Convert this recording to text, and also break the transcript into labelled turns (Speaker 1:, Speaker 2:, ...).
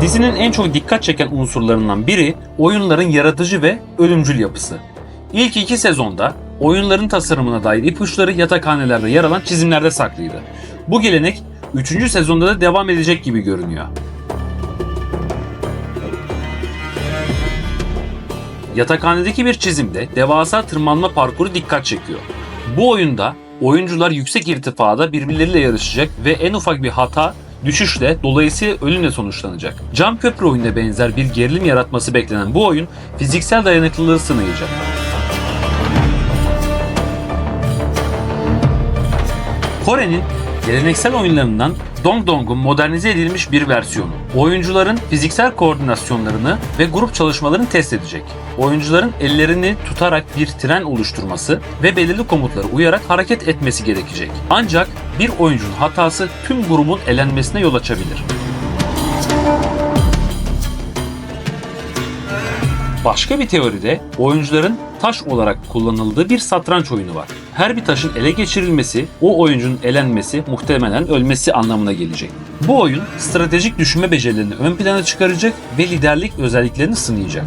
Speaker 1: Dizinin en çok dikkat çeken unsurlarından biri oyunların yaratıcı ve ölümcül yapısı. İlk iki sezonda oyunların tasarımına dair ipuçları yatakhanelerde yer alan çizimlerde saklıydı. Bu gelenek 3. sezonda da devam edecek gibi görünüyor. Yatakhanedeki bir çizimde devasa tırmanma parkuru dikkat çekiyor. Bu oyunda oyuncular yüksek irtifada birbirleriyle yarışacak ve en ufak bir hata düşüşle dolayısıyla ölümle sonuçlanacak. Cam köprü oyununa benzer bir gerilim yaratması beklenen bu oyun fiziksel dayanıklılığı sınayacak. Kore'nin geleneksel oyunlarından Dong Dong'un modernize edilmiş bir versiyonu. Oyuncuların fiziksel koordinasyonlarını ve grup çalışmalarını test edecek. Oyuncuların ellerini tutarak bir tren oluşturması ve belirli komutlara uyarak hareket etmesi gerekecek. Ancak bir oyuncunun hatası tüm grubun elenmesine yol açabilir. Başka bir teoride oyuncuların taş olarak kullanıldığı bir satranç oyunu var. Her bir taşın ele geçirilmesi, o oyuncunun elenmesi, muhtemelen ölmesi anlamına gelecek. Bu oyun stratejik düşünme becerilerini ön plana çıkaracak ve liderlik özelliklerini sınayacak.